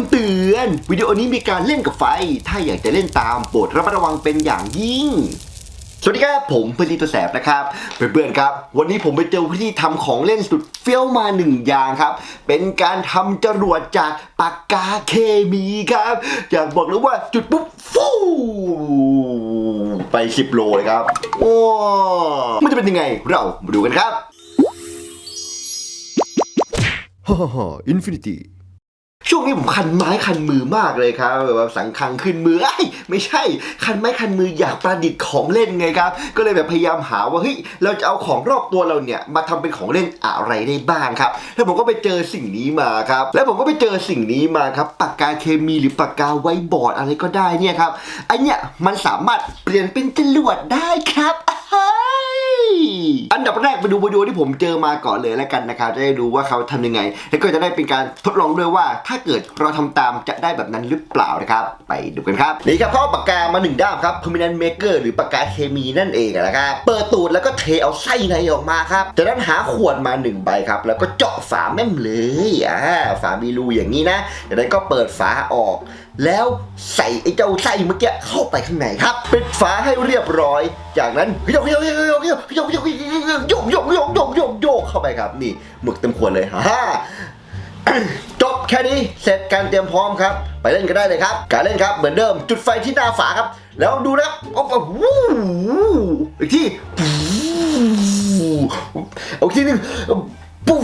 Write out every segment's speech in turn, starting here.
ำเตือน วิดีโอนี้มีการเล่นกับไฟ ถ้าอยากจะเล่นตามโปรดระมัดระวังเป็นอย่างยิ่ง สวัสดีครับผมพื้นที่ตัวแสบนะครับเพื่อนๆครับ วันนี้ผมไปเจอวิธีทำของเล่นสุดเฟี้ยวมาหนึ่งอย่างครับ เป็นการทำจรวดจากปากกาเคมีครับ อยากบอกเลยว่าจุดปุ๊บฟูไป10โลเลยครับโอ้มันจะเป็นยังไงเรามาดูกันครับฮ่าฮ่าอินฟินิตี้ นี้ผมคันไม้คันมือมากเลยครับแบบว่าสังคังขึ้นมือไอ้ไม่ใช่ คันไม้คันมืออยากประดิษฐ์ของเล่นไงครับ ก็เลยแบบพยายามหาว่าเฮ้ยเราจะเอาของรอบตัวเราเนี่ยมาทำเป็นของเล่นอะไรได้บ้างครับ แล้วผมก็ไปเจอสิ่งนี้มาครับ แล้วผมก็ไปเจอสิ่งนี้มาครับปากกาเคมีหรือปากกาไว้บอร์ดอะไรก็ได้เนี่ยครับไอเนี่ยมันสามารถเปลี่ยนเป็นจรวดได้ครับเฮ้ย อันดับแรกไปดูวิดีโอที่ผมเจอมาก่อนเลยแล้วกันนะครับ จะได้ดูว่าเขาทำยังไง แล้วก็จะได้เป็นการทดลองด้วยว่า ถ้าเกิดเราทำตามจะได้แบบนั้นหรือเปล่านะครับ ไปดูกันครับ นี่ครับพ่อาปากกามาหนึ่งด้ามครับ permanent maker หรือปากกาเคมีนั่นเองนะครับ เปิดตูดแล้วก็เทเอาไส้ในออกมาครับจากนั้นหาขวดมาหนึ่งใบครับ แล้วก็เจาะฝาแม่มเลย อ่า ฝามีรูอย่างนี้นะจากนั้นก็เปิดฝาออก แล้วใส่ไอ้เจ้าไส้เมื่อกี้เข้าไปข้างในครับ ปิดฝาให้เรียบร้อย จากนั้นโยกโยกโยกโยกโยกโยกโยกโยกโยกโยกโยกโยกโยกเข้าไปครับ นี่หมึกเต็มขวดเลยฮ่าจบแค่นี้เสร็จการเตรียมพร้อมครับ ไปเล่นกันได้เลยครับ การเล่นครับเหมือนเดิมจุดไฟที่หน้าฝาครับ แล้วดูนะครับโอ้โหอีกที่เอาอีกทีหนึ่งปุ๊บ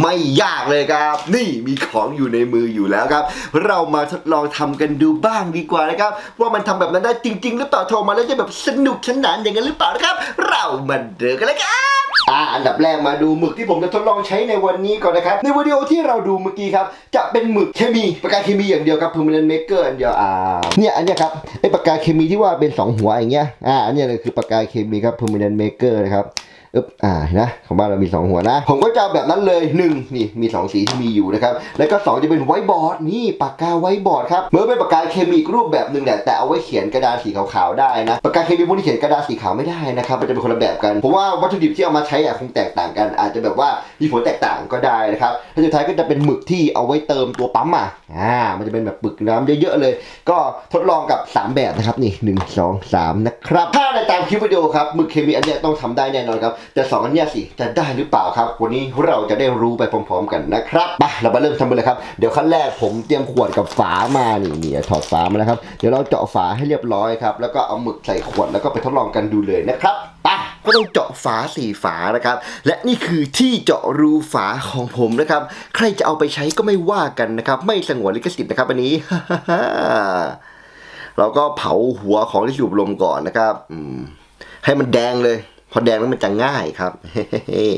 ไม่ยากเลยครับ นี่มีของอยู่ในมืออยู่แล้วครับ เรามาทดลองทำกันดูบ้างดีกว่านะครับ ว่ามันทำแบบนั้นได้จริง ๆ หรือเปล่าโทรมาแล้วจะแบบสนุกสนานอย่างนั้นหรือเปล่านะครับ เรามาเดินกันเลยครับอ่าอันดับแรกมาดูหมึกที่ผมจะทดลองใช้ในวันนี้ก่อนนะครับ ในวิดีโอที่เราดูเมื่อกี้ครับ จะเป็นหมึกเคมีปากกาเคมีอย่างเดียวครับ permanent maker อันเดียวอ่าเนี่ยอันเนี้ยครับไอปากกาเคมีที่ว่าเป็นสองหัวอย่างเงี้ยอ่าอันเนี้ยเลยคือปากกาเคมีครับ permanent maker นะครับ อึ๊บอ่าเห็นะของบ้านเรามี 2 หัวนะ ผมก็จะเอาแบบนั้นเลยหนึ่งนี่มี 2 สีที่มีอยู่นะครับ แล้วก็ 2 จะเป็นไวท์บอร์ดนี่ปากกาไวท์บอร์ดครับเมื่อเป็นปากกาเคมีรูปแบบหนึ่งแหละแต่เอาไว้เขียนกระดานสีขาวๆได้นะปากกาเคมีพวกนี้เขียนกระดานสีขาวไม่ได้นะครับมันจะเป็นคนละแบบกันเพราะว่าวัตถุดิบที่เอามาใช้อะคงแตกต่างกัน อาจจะแบบว่ามีผลแตกต่างก็ได้นะครับแล้วสุดท้ายก็จะเป็นหมึกที่เอาไว้เติมตัวปั๊มอะอ่ามันจะเป็นแบบปึกน้ำเยอะๆเลย ก็ทดลองกับ 3 แบบนะครับนี่หนึ่งสองสามนะครับถ้าในตามคลิปวิดีโอครับหมึกเคมีอันนี้ต้องทำได้แน่นอนครับแต่สองอันนี้สิจะได้หรือเปล่าครับ วันนี้เราจะได้รู้ไปพร้อม ๆ กันนะครับไปเรามาเริ่มทำกันเลยครับเดี๋ยวขั้นแรกผมเตรียมขวดกับฝามานี่นี่ถอดฝามาแล้วครับเดี๋ยวเราเจาะฝาให้เรียบร้อยครับแล้วก็เอาหมึกใส่ขวดแล้วก็ไปทดลองกันดูเลยนะครับไปก็ต้องเจาะฝาสี่ฝานะครับ และนี่คือที่เจาะรูฝาของผมนะครับ ใครจะเอาไปใช้ก็ไม่ว่ากันนะครับ ไม่สงวนลิขสิทธิ์นะครับอันนี้เราก็เผาหัวของที่สูบลมก่อนนะครับให้มันแดงเลย พอแดงแล้วมันจะง่ายครับนี่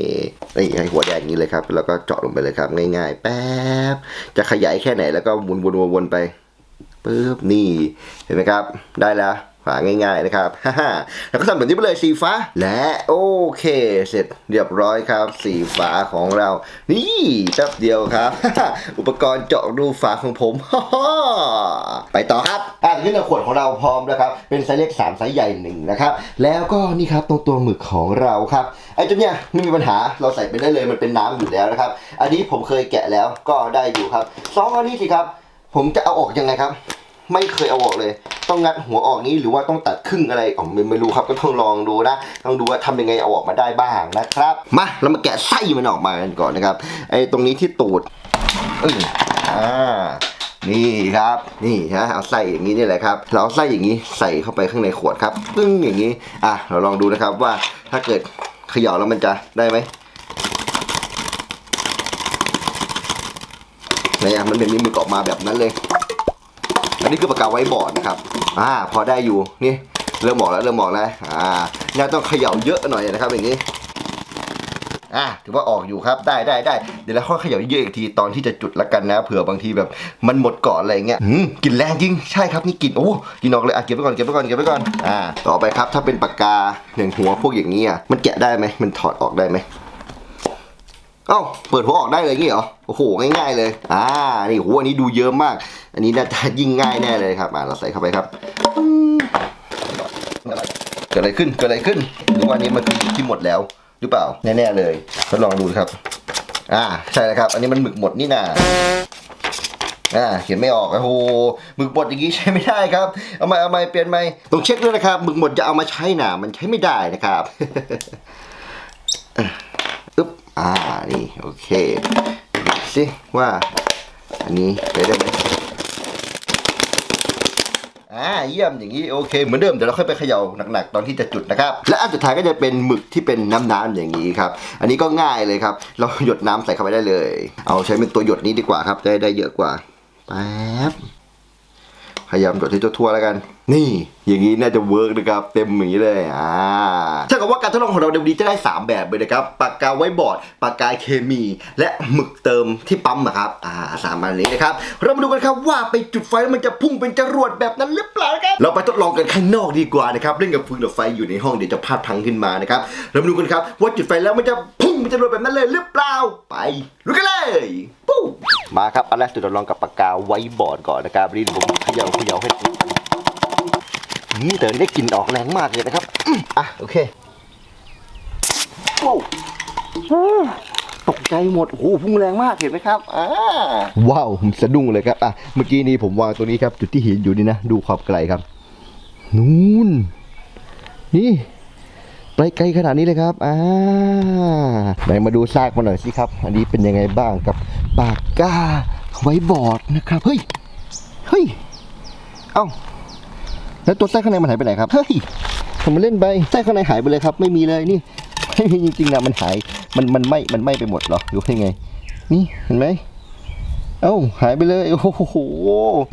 ให้หัวแดงอย่างนี้เลยครับ แล้วก็เจาะลงไปเลยครับ ง่าย ๆ แป๊บ จะขยายแค่ไหนแล้วก็วนๆๆๆไปปึ๊บนี่ เห็นไหมครับ ได้แล้ว ฝาง่ายๆนะครับแล้วก็ทำแบบนี้ไปเลยสีฟ้า และโอเค เสร็จเรียบร้อยครับ สีฝาของเรา นี่แป๊บเดียวครับ อุปกรณ์เจาะรูฝาของผมไปต่อครับอะทีนี้ในขวดของเราพร้อมแล้วครับ เป็นไซส์เล็ก3ไซส์ใหญ่หนึ่งนะครับ แล้วก็นี่ครับตรงตัวหมึกของเราครับไอ้ตัวเนี้ยไม่มีปัญหาเราใส่ไปได้เลยมันเป็นน้ำอยู่แล้วนะครับ อันนี้ผมเคยแกะแล้วก็ได้อยู่ครับสองอันนี้สิครับ ผมจะเอาออกยังไงครับ ไม่เคยเอาออกเลย ต้องงัดหัวออกนี้หรือว่าต้องตัดครึ่งอะไรอ๋อไม่รู้ครับก็ต้องลองดูนะต้องดูว่าทำยังไงเอาออกมาได้บ้างนะครับมาเรามาแกะไส้มันออกมากันก่อนนะครับไอ้ตรงนี้ที่ตูดอืออ่านี่ครับนี่ฮะเอาไส้อย่างนี้นี่แหละครับเราเอาไส้อย่างนี้ใส่เข้าไปข้างในขวดครับปึ้งอย่างนี้อะเราลองดูนะครับว่าถ้าเกิดเขย่าแล้วมันจะได้ไหมนี่ยมันเป็นมีมึกออกมาแบบนั้นเลย อันนี้คือปากกาไว้บอร์ดนะครับ อ่า พอได้อยู่ นี่ เริ่มบอกแล้ว เริ่มบอกแล้ว อ่าน่าต้องเขย่าเยอะหน่อยนะครับอย่างนี้ อ่า ถือว่าออกอยู่ครับ ได้ได้ได้ เดี๋ยวเราค่อยเขย่าเยอะอีกทีตอนที่จะจุดละกันนะ เผื่อบางทีแบบมันหมดก่อนอะไรเงี้ยอืมกลิ่นแรงจริง ใช่ครับนี่กลิ่น โอ้กินออกเลย อะ เก็บไว้ก่อน เก็บไว้ก่อน เก็บไว้ก่อน อ่า ต่อไปครับ ถ้าเป็นปากกาหนึ่งหัวพวกอย่างนี้อะ มันแกะได้ไหมมันถอดออกได้ไหม เอ้าเปิดหัวออกได้เลยงี้เหรอโอ้โหง่ายๆเลยอ่านี่โหอันนี้ดูเยอะมาก อันนี้น่าจะยิ่งง่ายแน่เลยครับมาเราใส่เข้าไปครับเกิดอะไรขึ้นเกิดอะไรขึ้นหรือว่าอันนี้มันคือที่หมดแล้วหรือเปล่าแน่ๆเลยทดลองดูครับ อ่าใช่แล้วครับ อันนี้มันหมึกหมดนี่นาอ่าเขียนไม่ออกโอ้โหหมึกหมดอย่างนี้ใช้ไม่ได้ครับเอามาเอามาเปลี่ยนใหม่ต้องเช็คด้วยนะครับหมึกหมดจะเอามาใช้น่ะมันใช้ไม่ได้นะครับ อ่า นี่ โอเคดูสิว่า อันนี้ใช้ได้ไหมอ่าเยี่ยมอย่างนี้โอเคเหมือนเดิมเดี๋ยวเราค่อยไปเขย่าหนักๆตอนที่จะจุดนะครับ และอันสุดท้ายก็จะเป็นหมึกที่เป็นน้ำๆอย่างนี้ครับ อันนี้ก็ง่ายเลยครับ เราหยดน้ำใส่เข้าไปได้เลย เอาใช้เป็นตัวหยดนี้ดีกว่าครับจะได้ได้เยอะกว่าแป๊บพยายามหยดให้ทั่วๆแล้วกันนี่อย่างนี้น่าจะเวิร์กนะครับเต็มอย่างนี้เลยอ่าถ้ากับว่าการทดลองของเราในวันนี้จะได้ 3 แบบเลยนะครับปากกาไว้บอร์ดปากกาเคมี และหมึกเติมที่ปั๊มอะครับอ่าสามอันนี้นะครับเรามาดูกันครับว่าไปจุดไฟแล้วมันจะพุ่งเป็นจรวดแบบนั้นหรือเปล่าครับเราไปทดลองกันข้างนอกดีกว่านะครับเล่นกับฟืนกับไฟอยู่ในห้องเดี๋ยวจะพลาดพังขึ้นมานะครับเรามาดูกันครับว่าจุดไฟแล้วมันจะพุ่งเป็นจรวดแบบนั้นเลยหรือเปล่าไปลุยกันเลยปุ๊บมาครับอันแรกจุดทดลองกับปากกาไว้บอร์ดก่อนนะครับรีดผมเขย่าเขย่าให้ นี่แต่ได้กลิ่นออกแรงมากเลยนะครับอะโอเคโอ้ตกใจหมดโอ้โหพุ่งแรงมากเห็นไหมครับอ่าว้าวผมสะดุ้งเลยครับอะเมื่อกี้นี้ผมวางตัวนี้ครับ จุดที่เห็นอยู่นี่นะดูความไกลครับนู่นนี่ไปไกลขนาดนี้เลยครับ อ่า ไหนมาดูซากมาหน่อยสิครับ อันนี้เป็นยังไงบ้างกับปากกาไว้บอร์ดนะครับ เฮ้ย เฮ้ย เอ้า แล้วตัวไส้ข้างในมันหายไปไหนครับ เฮ้ยผมมาเล่นไปไส้ข้างในหายไปเลยครับ ไม่มีเลยนี่ไม่มีจริงๆนะมันหาย มันมันไหมมันไหมไปหมดเหรอหรือว่ายังไง นี่เห็นไหมเอ้าหายไปเลย โอ้โห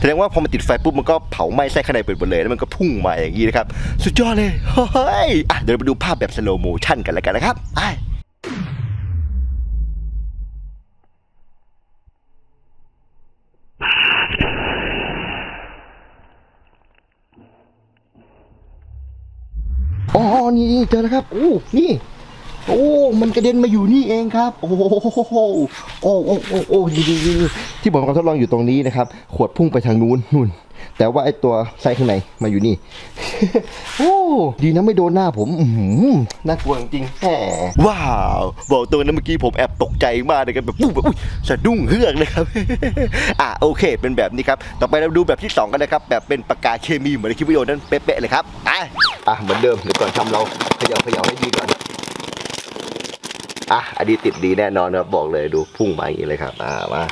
แสดงว่าพอมันติดไฟปุ๊บมันก็เผาไหม้ไส้ข้างในเปิดหมดเลยแล้วมันก็พุ่งมาอย่างนี้นะครับ สุดยอดเลย เฮ้ยอะเดี๋ยวเราไปดูภาพแบบสโลโมชั่นกันแล้วกันนะครับไป อ๋อนี่นี่เจอแล้วครับ โอ้ นี่ โอ้ มันกระเด็นมาอยู่นี่เองครับ โอ้โหโอ้โอ้โอ้โอ้ดีดีดีที่ผมกำลังทดลองอยู่ตรงนี้นะครับ ขวดพุ่งไปทางนู้นนู่น แต่ว่าไอตัวไส้ข้างในมาอยู่นี่ โอ้ดีนะไม่โดนหน้าผมอื้อหือน่ากลัวจริงแหมว้าว บอกตัวนั้นเมื่อกี้ผมแอบตกใจมากเลยครับแบบปุ๊บแบบอุ๊ยสะดุ้งเฮือกเลยครับ อะโอเค เป็นแบบนี้ครับ ต่อไปเราดูแบบที่สองกันนะครับ แบบเป็นปากกาเคมีเหมือนในคลิปวิดีโอนั้นเป๊ะๆเลยครับอะอะเหมือนเดิมเดี๋ยวก่อนทำเราเขย่าเขย่าให้ดีก่อนอะอันนี้ติดดีแน่นอนนะครับบอกเลยดูพุ่งมาอย่างนี้เลยครับ อ่ามา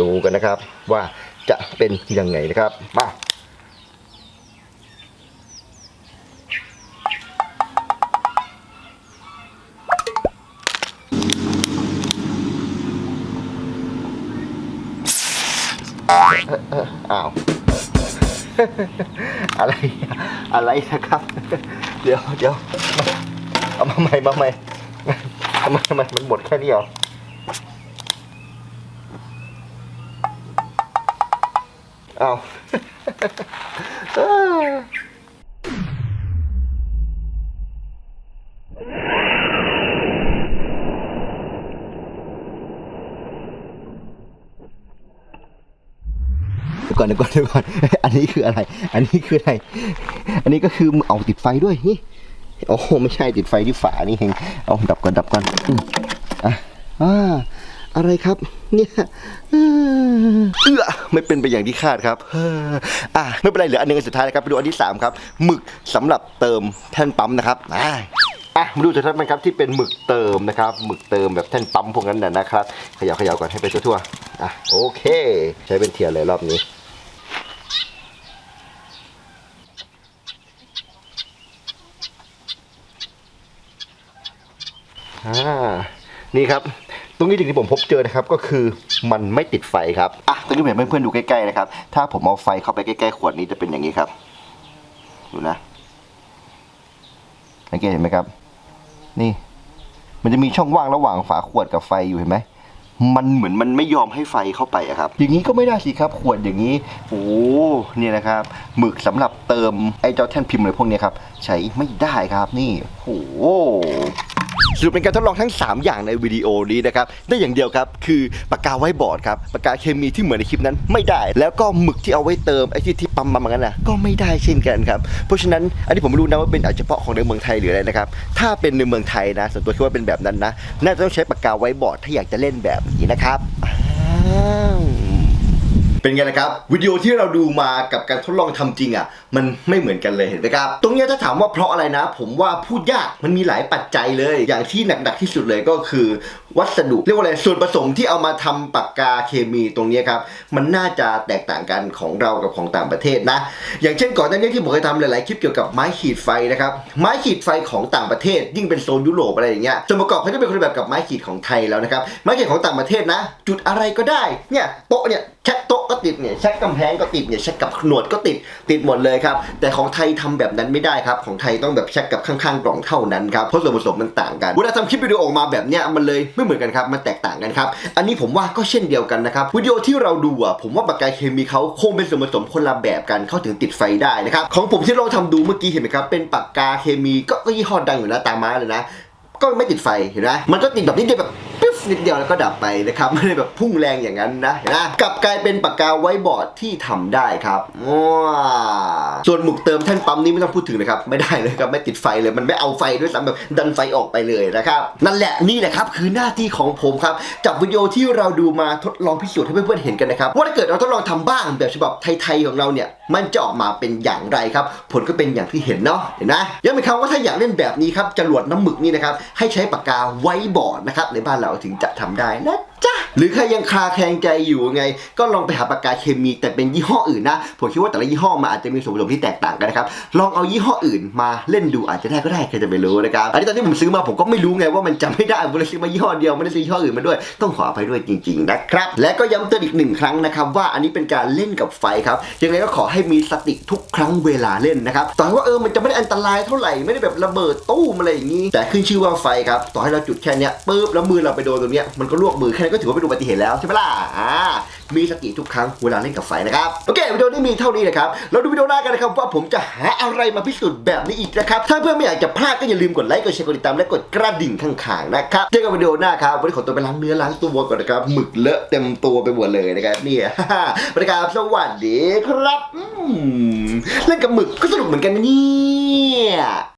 ดูกันนะครับว่าจะเป็นยังไงนะครับมา อ้าว อะไร อะไรนะครับ เดี๋ยวเดี๋ยวเอามาใหม่มาใหม่ทำไมทำไมมันหมดแค่นี้เหรอเอา เดี๋ยวก่อนเดี๋ยวก่อนเดี๋ยวก่อน อันนี้คืออะไร อันนี้คืออะไร อันนี้ก็คือเอาติดไฟด้วยนี่ โอ้ไม่ใช่ติดไฟที่ฝานี่เองเอาดับก่อนดับก่อนอืมอะอ่าอะไรครับ เนี่ยเอื้อไม่เป็นไปอย่างที่คาดครับเอออะไม่เป็นไรเหลืออันหนึงอันสุดท้ายนะครับไปดูอันที่สามครับหมึกสำหรับเติมแท่นปั๊มนะครับอ่าอะมาดูจุดท้ายมันครับที่เป็นหมึกเติมนะครับหมึกเติมแบบแท่นปั๊มพวกนั้นน่ะนะครับขย่าเขย่าก่อนให้ไปทั่วๆ อะโอเค ใช้เป็นเทียนเลยรอบนี้อ่านี่ครับตรงนี้สิ่งที่ผมพบเจอนะครับก็คือมันไม่ติดไฟครับอะตรงนี้ผมให้เพื่อนๆดูใกล้ๆนะครับ ถ้าผมเอาไฟเข้าไปใกล้ๆขวดนี้จะเป็นอย่างนี้ครับ ดูนะสังเกตเห็นไหมครับ นี่ มันจะมีช่องว่างระหว่างฝาขวดกับไฟอยู่เห็นไหม มันเหมือนมันไม่ยอมให้ไฟเข้าไปอะครับ อย่างนี้ก็ไม่ได้สิครับ ขวดอย่างนี้ โอ้เนี่ยนะครับหมึกสำหรับเติมไอ้เจ้าแท่นพิมพ์อะไรพวกเนี้ยครับ ใช้ไม่ได้ครับนี่โอ้โห สรุปเป็นการทดลองทั้ง 3 อย่างในวิดีโอนี้นะครับได้อย่างเดียวครับคือปากกาไว้บอร์ดครับปากกาเคมีที่เหมือนในคลิปนั้นไม่ได้ แล้วก็หมึกที่เอาไว้เติมไอ้ที่ที่ปั๊มมาเหมือนกันนะก็ไม่ได้เช่นกันครับเพราะฉะนั้นอันนี้ผมไม่รู้นะว่าเป็นอาจจะเฉพาะของในเมืองไทยหรืออะไรนะครับถ้าเป็นในเมืองไทยนะส่วนตัวคิดว่าเป็นแบบนั้นนะน่าจะต้องใช้ปากกาไว้บอร์ดถ้าอยากจะเล่นแบบนี้นะครับอ้าว เป็นไงนะครับ วิดีโอที่เราดูมากับการทดลองทำจริงอะมันไม่เหมือนกันเลยเห็นไหมครับ ตรงนี้ถ้าถามว่าเพราะอะไรนะ ผมว่าพูดยากมันมีหลายปัจจัยเลย อย่างที่หนักๆที่สุดเลยก็คือ วัสดุเรียกว่าอะไรส่วนผสมที่เอามาทำปากกาเคมีตรงนี้ครับมันน่าจะแตกต่างกันของเรากับของต่างประเทศนะอย่างเช่นก่อนหน้านี้ที่ผมเคยทำหลายๆคลิปเกี่ยวกับไม้ขีดไฟนะครับไม้ขีดไฟของต่างประเทศ ยิ่งเป็นโซนยุโรปอะไรอย่างเงี้ยส่วนประกอบเขาจะเป็นคนแบบกับไม้ขีดของไทยแล้วนะครับไม้ขีดของต่างประเทศนะ จุดอะไรก็ได้เนี่ยโต๊ะเนี่ยแช็คโต๊ะก็ติดเนี่ยแช็คกำแพงก็ติดเนี่ยแช็คกับหนวดก็ติดติดหมดเลยครับแต่ของไทยทำแบบนั้นไม่ได้ครับของไทยต้องแบบแช็คกับข้างๆกล่องเท่านั้นครับเพราะส่วนผสมมันต่างกันเวลาทำคลิปวิดีโอออกมาแบบเนี้ยมันเลยไม่เหมือนกันครับมันแตกต่างกันครับอันนี้ผมว่าก็เช่นเดียวกันนะครับวิดีโอที่เราดูอะผมว่าปากกาเคมีเขาคงเป็นส่วนผสมคนละแบบกันเขาถึงติดไฟได้นะครับของผมที่เราทำดูเมื่อกี้เห็นไหมครับเป็นปากกาเคมีก็ยี่ห้อดังอยู่นะตามมาเลยนะ ก็ไม่ติดไฟเห็นไหมมันก็ติดแบบนี้เดียวแบบ นิดเดียวแล้วก็ดับไปนะครับไม่ได้แบบพุ่งแรงอย่างนั้นนะเห็นไหมกลับกลายเป็นปากกาไว้บอร์ดที่ทำได้ครับว้าส่วนหมุกเติมแท่นปั๊มนี้ไม่ต้องพูดถึงนะครับไม่ได้เลยครับไม่ติดไฟเลยมันไม่เอาไฟด้วยซ้ำแบบดันไฟออกไปเลยนะครับนั่นแหละนี่แหละครับคือหน้าที่ของผมครับจากวิดีโอที่เราดูมาทดลองพิสูจน์ให้เพื่อนๆเห็นกันนะครับว่าถ้าเกิดเราทดลองทำบ้างแบบฉบับไทยๆของเราเนี่ยมันจะออกมาเป็นอย่างไรครับผลก็เป็นอย่างที่เห็นเนาะเห็นไหมย้ำอีกครั้งว่าถ้าอยากเล่นแบบนี้ครับจรวดน้ำหมึกนี่นะครับให้ใช้ปากกาไว้บอร์ดนะครับในบ้านเราถึงจะทำได้นะ จ๊ะหรือใครยังคาแคลงใจอยู่ไง ก็ลองไปหาปากกาเคมีแต่เป็นยี่ห้ออื่นนะ ผมคิดว่าแต่ละยี่ห้อมันอาจจะมีส่วนผสมที่แตกต่างกันนะครับ ลองเอายี่ห้ออื่นมาเล่นดูอาจจะได้ก็ได้ใครจะไปรู้นะครับ อันนี้ตอนที่ผมซื้อมาผมก็ไม่รู้ไงว่ามันจะไม่ได้ผมเลยซื้อมายี่ห้อเดียวไม่ได้ซื้อยี่ห้ออื่นมาด้วย ต้องขออภัยด้วยจริงๆนะครับ และก็ย้ำเตือนอีกหนึ่งครั้งนะครับว่าอันนี้เป็นการเล่นกับไฟครับ ยังไงก็ขอให้มีสติทุกครั้งเวลาเล่นนะครับต่อให้ว่าเออมันจะไม่ได้อันตรายเท่าไหร่ไม่ได้แบบระเบิดตู้มอะไรอย่างนี้ แต่ขึ้นชื่อว่าไฟครับต่อให้เราจุดแค่เนี้ยปุ๊บแล้วมือเราไปโดนตรงเนี้ยมันก็ลวกมือแค่นั้นก็ถือว่าเป็นอุบัติเหตุแล้วใช่ไหมล่ะอ่ามีสติทุกครั้งเวลาเล่นกับไฟนะครับโอเควิดีโอนี้มีเท่านี้นะครับเราดูวิดีโอหน้ากันนะครับว่าผมจะหาอะไรมาพิสูจน์แบบนี้อีกนะครับถ้าเพื่อนไม่อยากจะพลาดก็อย่าลืมกดไลค์กดแชร์กดติดตามและกดกระดิ่งข้างๆนะครับเจอกันวิดีโอหน้าครับวันนี้ขอตัวไปล้างเนื้อล้างตัวก่อนนะครับหมึกเลอะเต็มตัวไปหมดเลยนะครับเนี่ยบริการสวัสดีครับอืมเล่นกับหมึกก็สนุกเหมือนกันนะเนี่ย